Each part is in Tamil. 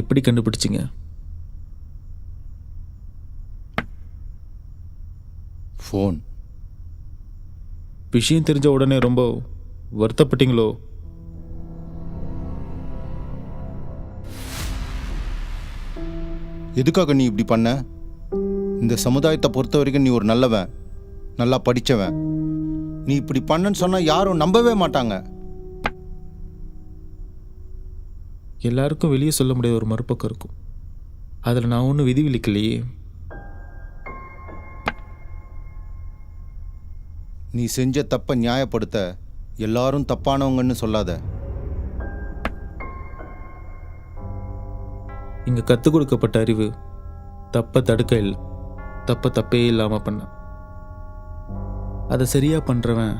எப்படி கண்டுபிடிச்சிங்க? ஃபோன் விஷயம் தெரிஞ்ச உடனே ரொம்ப வருத்தப்பட்டீங்களோ? எதுக்காக நீ இப்படி பண்ண? இந்த சமுதாயத்தை பொறுத்த வரைக்கும் நீ ஒரு நல்லவன். நல்லா படித்தவன் நீ இப்படி பண்ணன்னு சொன்னா யாரும் நம்பவே மாட்டாங்க. எல்லாருக்கும் வெளியே சொல்ல முடியாத ஒரு மறுபக்கம் இருக்கும். அதில் நான் ஒன்றும் விதிவிலக்கலையே நீ செஞ்ச தப்பை நியாயப்படுத்த எல்லாரும் தப்பானவங்கன்னு சொல்லாத. இங்கே கற்றுக் கொடுக்கப்பட்ட அறிவு தப்பை தடுக்க இல்லை தப்பை தப்பே இல்லாமல் பண்ண. அதை சரியாக பண்ணுறவன்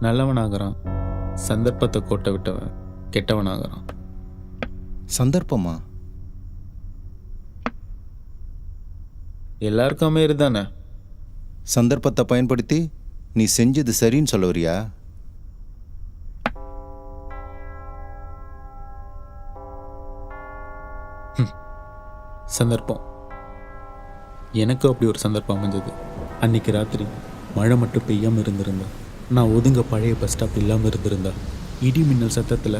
நல்லவனாகிறான். சந்தர்ப்பத்தை கோட்டை விட்டவன் கெட்டவனாகிறான். சந்தர்ப்பமா? எல்லாருக்கும் அமையிறது தானே? சந்தர்ப்பத்தை பயன்படுத்தி நீ செஞ்சது சரின்னு சொல்ல வரியா? சந்தர்ப்பம். எனக்கு அப்படி ஒரு சந்தர்ப்பம் அமைஞ்சது. அன்னைக்கு ராத்திரி. மழை மட்டும் பெய்யாமல் இருந்திருந்தா. நான் ஒதுங்க பழைய பஸ் ஸ்டாப் இல்லாமல் இருந்திருந்தா. இடி மின்னல் சத்தத்தில்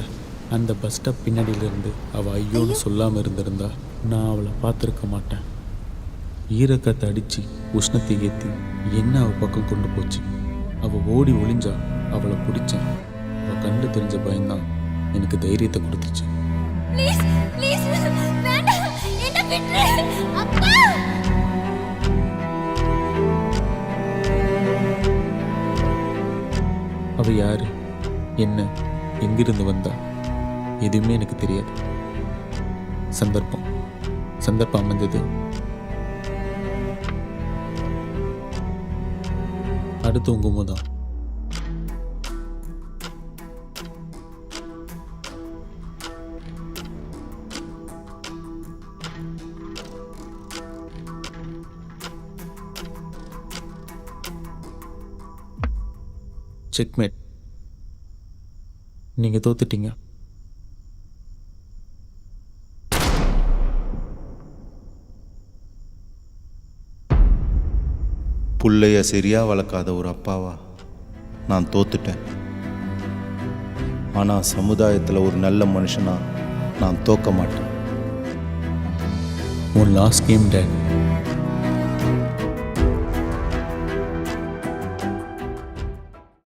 அந்த பஸ் ஸ்டாப் பின்னாடியிலிருந்து அவள் ஐயோன்னு சொல்லாமல் இருந்திருந்தா நான் அவளை பார்த்துருக்க மாட்டேன். ஈரக்கத்தை அடித்து உஷ்ணத்தை ஏற்றி என்ன அவள் பக்கம் கொண்டு போச்சு? அவள் ஓடி ஒளிஞ்சா அவளை பிடிச்சேன். அவள் கண்டு தெரிஞ்ச பயம்தான் எனக்கு தைரியத்தை கொடுத்துச்சு. ப்ளீஸ் ப்ளீஸ் வேண்டாம். என்ன விட்டுரு? அப்பா! அவ யாரு? என்ன? எங்கிருந்து வந்தா? எதுவுமே எனக்கு தெரியாது. சந்தர்ப்பம். சந்தர்ப்பம் அமைஞ்சது. அடுத்து உங்க செக்மேட் நீங்க தோத்துட்டீங்க. புள்ளைய சரியா வளர்க்காத ஒரு அப்பாவா? நான் தோத்துட்டேன். ஆனால் சமுதாயத்தில் ஒரு நல்ல மனுஷனா நான் தோக்க மாட்டேன். உன் லாஸ்ட் கேம் டேட்